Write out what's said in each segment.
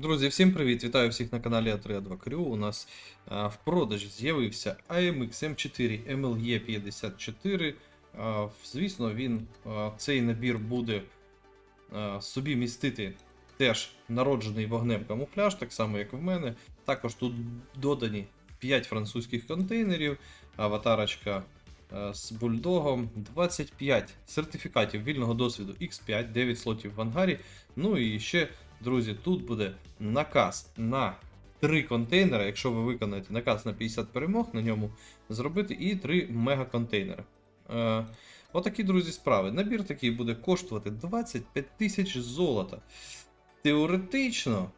Друзі, всім привіт! Вітаю всіх на каналі A32 Crew. У нас а, в продажі з'явився AMX M4 MLE 54. А, звісно, він а, цей набір буде а, собі містити теж народжений вогнем камуфляж, так само як в мене. Також тут додані 5 французьких контейнерів, аватарочка а, з бульдогом, 25 сертифікатів вільного досвіду X5, 9 слотів в ангарі. Ну і ще Друзі, тут буде наказ на 3 контейнери, якщо ви виконаєте наказ на 50 перемог, на ньому зробити і 3 мегаконтейнери. Е, отакі, друзі, справи. Набір такий буде коштувати 25 тисяч золота. Теоретично,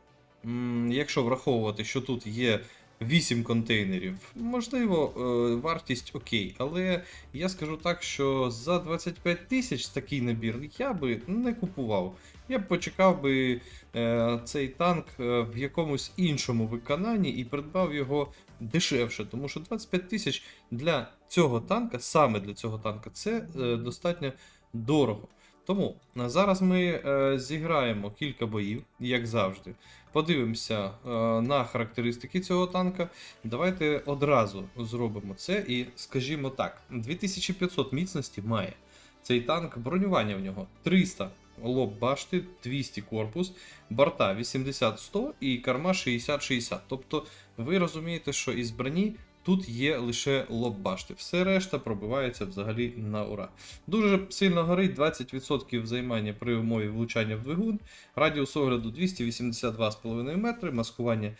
якщо враховувати, що тут є 8 контейнерів, можливо, е, вартість окей, але я скажу так, що за 25 тисяч такий набір я би не купував. Я б почекав би е, цей танк е, в якомусь іншому виконанні і придбав його дешевше, тому що 25 тисяч для цього танка, саме для цього танка, це достатньо дорого. Тому е, зараз ми е, зіграємо кілька боїв, як завжди. Подивимося е, на характеристики цього танка. Давайте одразу зробимо це і скажімо так: 2500 міцності має цей танк, бронювання в нього 300 лоб башти, 200 корпус, борта 80-100 і карма 60-60. Тобто ви розумієте, що із броні тут є лише лоб башти. Все решта пробивається взагалі на ура. Дуже сильно горить 20% займання при умові влучання в двигун, радіус огляду 282,5 метри, маскування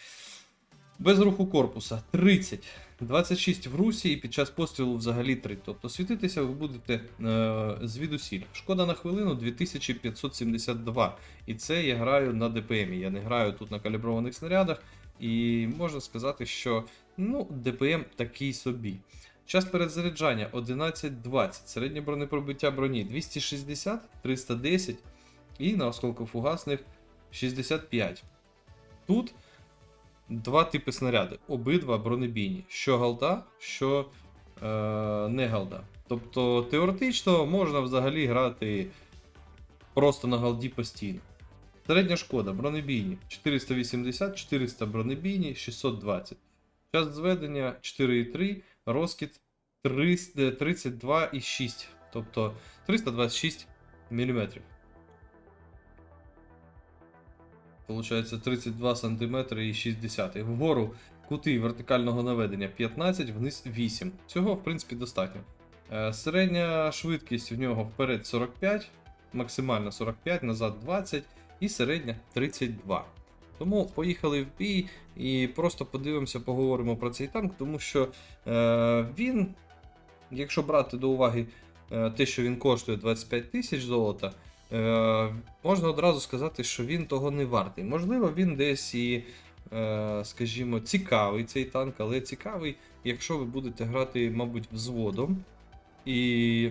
без руху корпуса 30. 26 в русі і під час пострілу взагалі 3. Тобто світитися ви будете е, звідусіль. Шкода на хвилину 2572. І це я граю на ДПМі. Я не граю тут на каліброваних снарядах. І можна сказати, що ну, ДПМ такий собі. Час перезаряджання 11.20. Середнє бронепробиття броні 260, 310 і на осколкофугасних 65. Тут два типи снаряди, обидва бронебійні. Що галда, що е, не галда. Тобто теоретично можна взагалі грати просто на галді постійно. Середня шкода, бронебійні 480, 400 бронебійні, 620. Час зведення 4,3, розкид 32,6, тобто 326 мм. Получається 32 см і 60 Вгору кути вертикального наведення 15, вниз 8. Цього, в принципі, достатньо. Е, Середня швидкість в нього вперед 45, максимальна 45, назад 20 і середня 32. Тому поїхали в бій і просто подивимося, поговоримо про цей танк, тому що е, він, якщо брати до уваги е, те, що він коштує 25 тисяч золота, е, можна одразу сказати, що він того не вартий. Можливо, він десь і, е, скажімо, цікавий цей танк, але цікавий, якщо ви будете грати, мабуть, взводом. І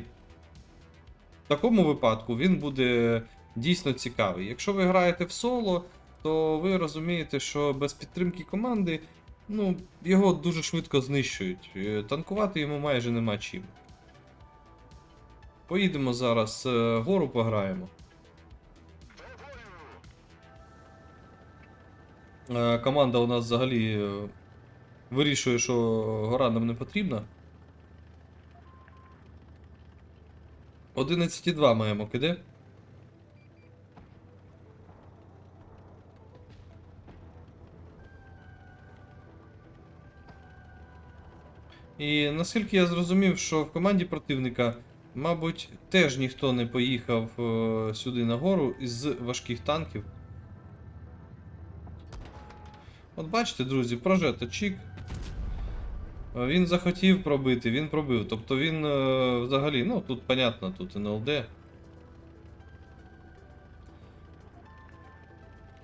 в такому випадку він буде дійсно цікавий. Якщо ви граєте в соло, то ви розумієте, що без підтримки команди ну, його дуже швидко знищують. Е, Танкувати йому майже нема чим. Поїдемо зараз е, гору пограємо. Е, Команда у нас взагалі вирішує, що гора нам не потрібна. 11,2 маємо киде. І наскільки я зрозумів, що в команді противника, мабуть, теж ніхто не поїхав е, сюди нагору із важких танків. От бачите, друзі, прожето чік. Він захотів пробити, він пробив. Тобто він е, взагалі, ну тут понятно, тут НЛД.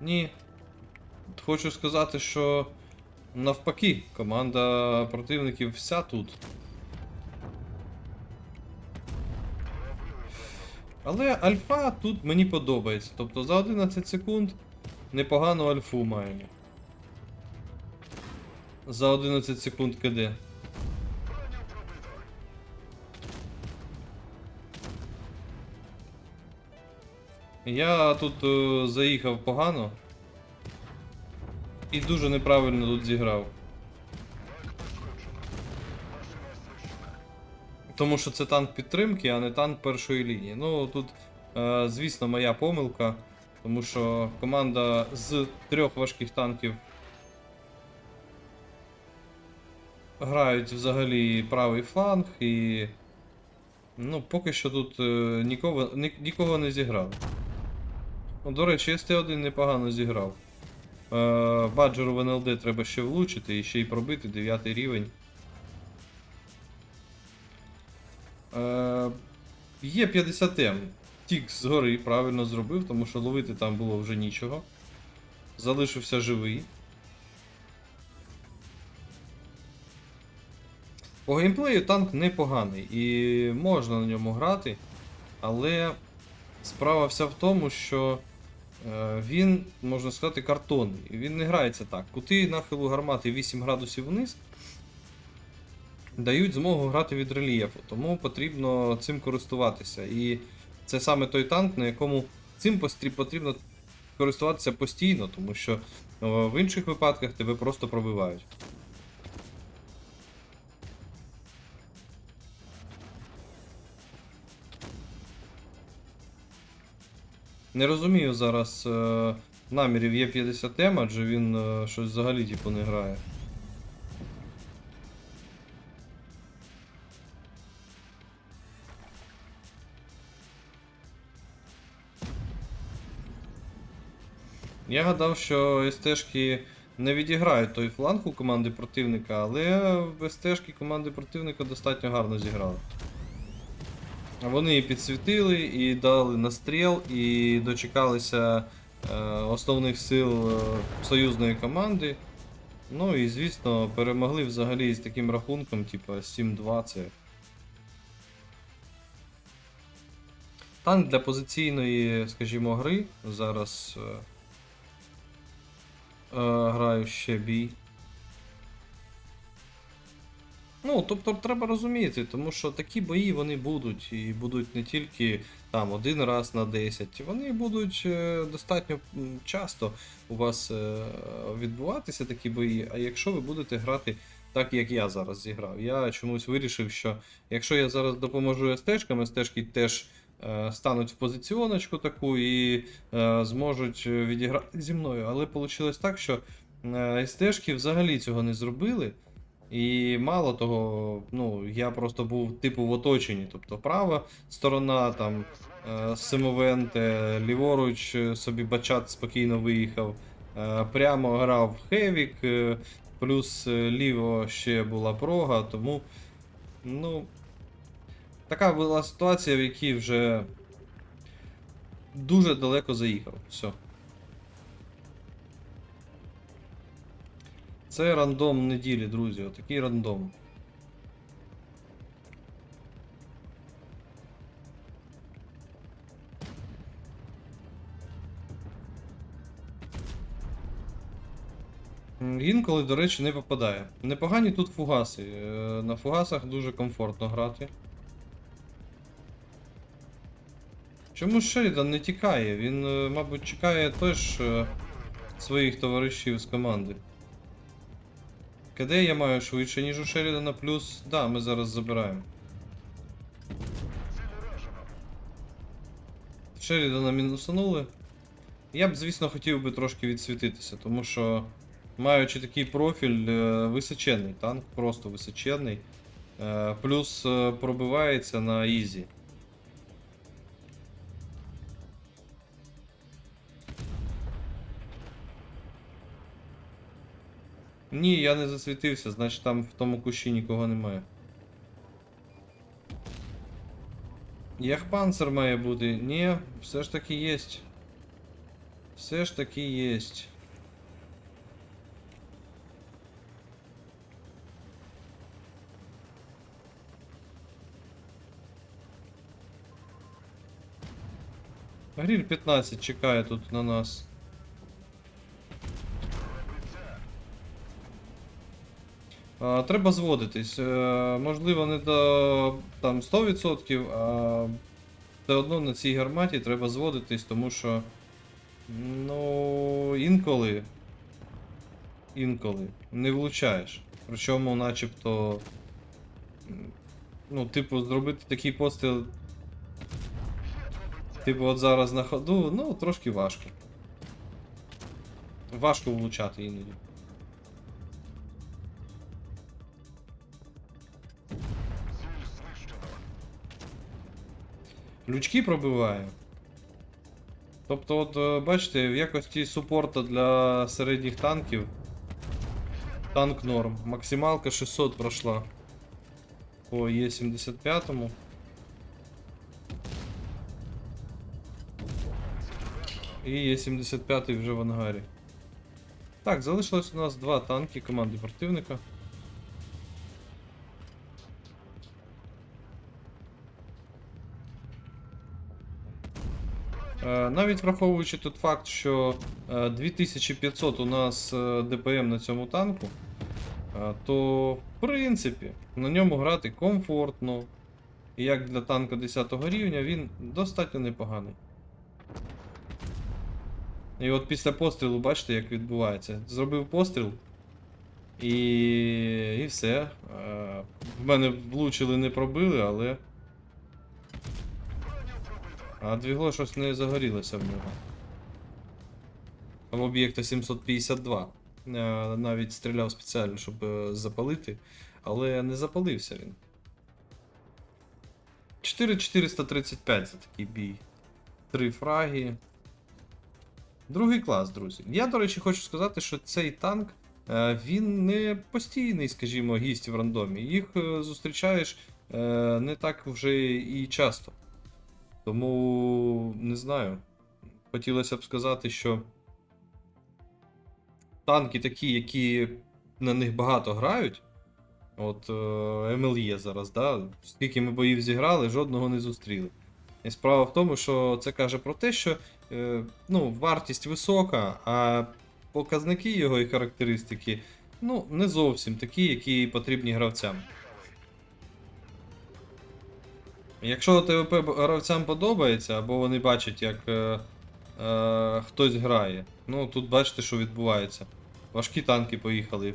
Ні. Хочу сказати, що навпаки, команда противників вся тут. Але альфа тут мені подобається. Тобто за 11 секунд непогану альфу маємо. За 11 секунд КД. Я тут е, заїхав погано. І дуже неправильно тут зіграв. Тому що це танк підтримки, а не танк першої лінії. Ну тут, е, звісно, моя помилка, тому що команда з трьох важких танків грають взагалі правий фланг і. Ну, поки що тут е, нікого, ні, нікого не зіграв. Ну, до речі, СТ1 непогано зіграв. Е, Баджеру в НЛД треба ще влучити і ще й пробити 9 рівень. Е, є 50М. Тік згори правильно зробив, тому що ловити там було вже нічого. Залишився живий. По геймплею танк непоганий і можна на ньому грати, але справа вся в тому, що він, можна сказати, картонний. Він не грається так. Кути нахилу гармати 8 градусів вниз дають змогу грати від рельєфу, тому потрібно цим користуватися. І це саме той танк, на якому цим потрібно користуватися постійно, тому що в інших випадках тебе просто пробивають. Не розумію зараз е, намірів є 50 м адже він е, щось взагалі типу не грає. Я гадав, що СТшки не відіграють той фланг у команди противника, але СТшки команди противника достатньо гарно зіграли. Вони і підсвітили, і дали настріл, і дочекалися е, основних сил е, союзної команди. Ну і звісно, перемогли взагалі з таким рахунком, типу 7-2 це. Танк для позиційної, скажімо, гри. Зараз е, е, граю ще бій. Ну, тобто треба розуміти, тому що такі бої вони будуть, і будуть не тільки там один раз на 10, вони будуть е, достатньо часто у вас е, відбуватися такі бої. А якщо ви будете грати так, як я зараз зіграв, я чомусь вирішив, що якщо я зараз допоможу СТшкам, СТшки теж е, стануть в позиціоночку таку і зможуть відіграти зі мною. Але вийшло так, що е, СТшки взагалі цього не зробили. І мало того, ну, я просто був типу в оточенні. Тобто права сторона, там е, Симовенте, ліворуч е, собі бачат спокійно виїхав. Е, прямо грав Хевік, плюс ліво ще була прога, тому. Ну. Така була ситуація, в якій вже дуже далеко заїхав. Все. Це рандом неділі, друзі. Отакий рандом. Інколи, до речі, не попадає. Непогані тут фугаси. Е, На фугасах дуже комфортно грати. Чому Шерідан не тікає? Він, е, мабуть, чекає теж е, своїх товаришів з команди. КД я маю швидше, ніж у Шерідана, плюс. Да, ми зараз забираємо. Шерідана мінусанули. Я б, звісно, хотів би трошки відсвітитися, тому що, маючи такий профіль, е, височенний танк, просто височенний. Е, Плюс е, пробивається на ізі. Ні, я не засвітився, значить там в тому кущі нікого немає. Яхпанцер має бути. Ні, все ж таки єсть. Все ж таки єсть. Гріль 15 чекає тут на нас. Треба зводитись. Е, Можливо, не до там 100%, а все одно на цій гарматі треба зводитись, тому що. Ну, інколи. інколи не влучаєш. Причому, начебто. Ну, типу, зробити такий постріл. Типу, от зараз на ходу, ну, трошки важко. Важко влучати іноді. Лючки пробиває. Тобто, от е, бачите, в якості супорта для середніх танків. Танк норм. Максималка 600 пройшла. По Е75. І Е75 вже в ангарі. Так, залишилось у нас два танки команди противника. Навіть враховуючи тут факт, що е, 2500 у нас е, ДПМ на цьому танку, е, то в принципі на ньому грати комфортно. І як для танка 10 рівня він достатньо непоганий. І от після пострілу, бачите, як відбувається. Зробив постріл. І, і все. Е, В мене влучили, не пробили, але. А двігло щось не загорілося в нього. В об'єкта 752. Е, Навіть стріляв спеціально, щоб е, запалити, але не запалився він. 4435 за такий бій. Три фраги. Другий клас, друзі. Я, до речі, хочу сказати, що цей танк е, він не постійний, скажімо, гість в рандомі. Їх зустрічаєш не так вже і часто. Тому не знаю. Хотілося б сказати, що танки такі, які на них багато грають. От е, МЛЄ зараз, да? Скільки ми боїв зіграли, жодного не зустріли. І справа в тому, що це каже про те, що е, ну, вартість висока, а показники його і характеристики ну, не зовсім такі, які потрібні гравцям. Якщо ТВП гравцям подобається, або вони бачать, як е, е, хтось грає, ну тут бачите, що відбувається. Важкі танки поїхали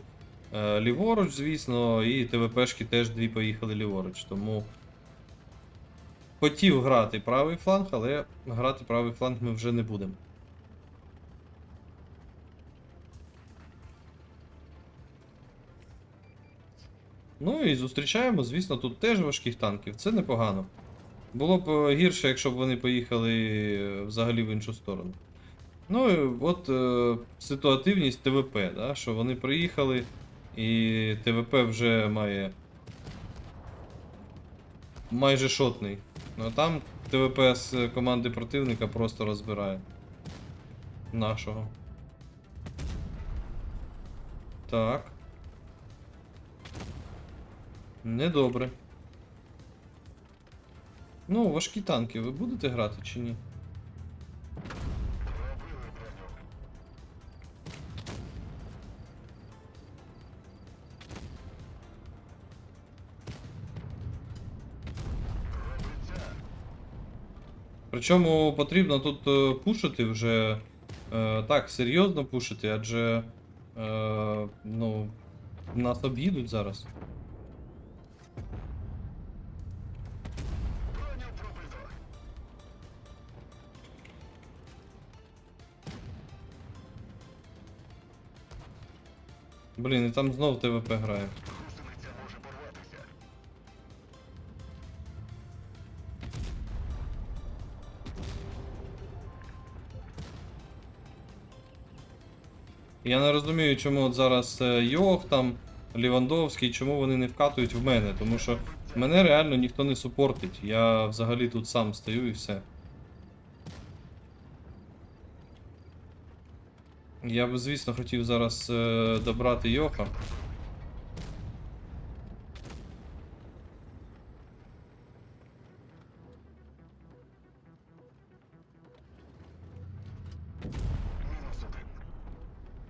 е, ліворуч, звісно, і ТВПшки теж дві поїхали ліворуч. Тому хотів грати правий фланг, але грати правий фланг ми вже не будемо. Ну і зустрічаємо, звісно, тут теж важких танків. Це непогано. Було б е, гірше, якщо б вони поїхали е, взагалі в іншу сторону. Ну і от е, ситуативність ТВП, да, що вони приїхали, і ТВП вже має. Майже шотний. Ну а там ТВП з команди противника просто розбирає. Нашого. Так. Недобре. Ну, важкі танки, ви будете грати чи ні? Причому потрібно тут е, пушити вже е, так, серйозно пушити, адже е, ну, нас об'їдуть зараз. Блін, і там знов ТВП грає. Я не розумію, чому от зараз е, Йох там, Лівандовський, чому вони не вкатують в мене, тому що мене реально ніхто не супортить. Я взагалі тут сам стою і все. Я б, звісно, хотів зараз е, добрати Йоха.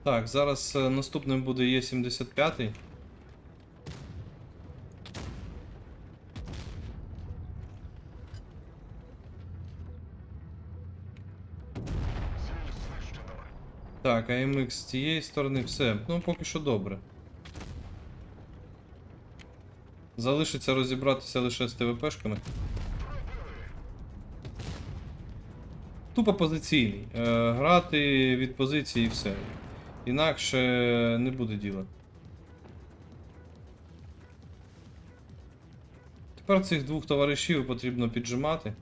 Так, зараз е, наступним буде Е75. Так, АМХ з цієї сторони, все. Ну, поки що добре. Залишиться розібратися лише з ТВПшками. Тупо позиційний. Е, грати від позиції і все. Інакше не буде діла. Тепер цих двох товаришів потрібно піджимати.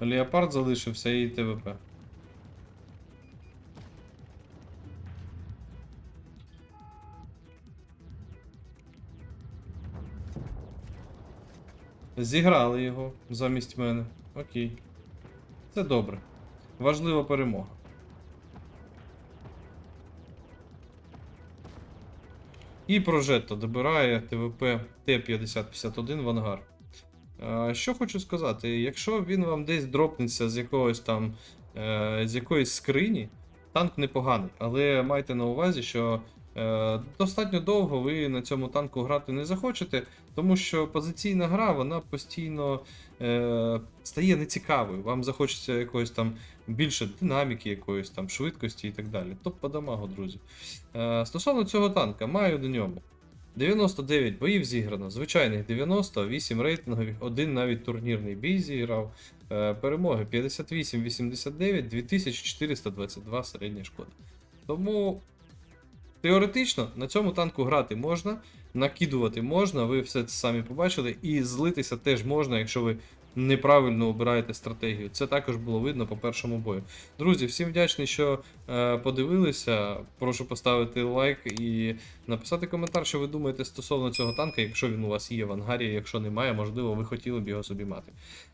Леопард залишився і ТВП. Зіграли його замість мене. Окей. Це добре. Важлива перемога. І Прожетто добирає ТВП Т-5051 в ангар. Що хочу сказати, якщо він вам десь дропнеться з якогось там е, з якоїсь скрині, танк непоганий, але майте на увазі, що е, достатньо довго ви на цьому танку грати не захочете, тому що позиційна гра вона постійно е, стає нецікавою. Вам захочеться якоїсь там більше динаміки, якоїсь там швидкості і так далі. Топ по дамагу, друзі. Е, стосовно цього танка, маю до ньому 99 боїв зіграно, звичайних 90, 8 рейтингових, один навіть турнірний бій зіграв. Е, перемоги 58-89, 2422 середня шкода. Тому теоретично на цьому танку грати можна, накидувати можна, ви все це самі побачили, і злитися теж можна, якщо ви неправильно обираєте стратегію. Це також було видно по першому бою. Друзі, всім вдячний, що е, подивилися. Прошу поставити лайк і написати коментар, що ви думаєте стосовно цього танка, якщо він у вас є в ангарі, якщо немає, можливо, ви хотіли б його собі мати.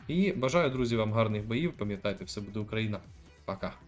І бажаю, друзі, вам гарних боїв. Пам'ятайте, все буде Україна. Пока.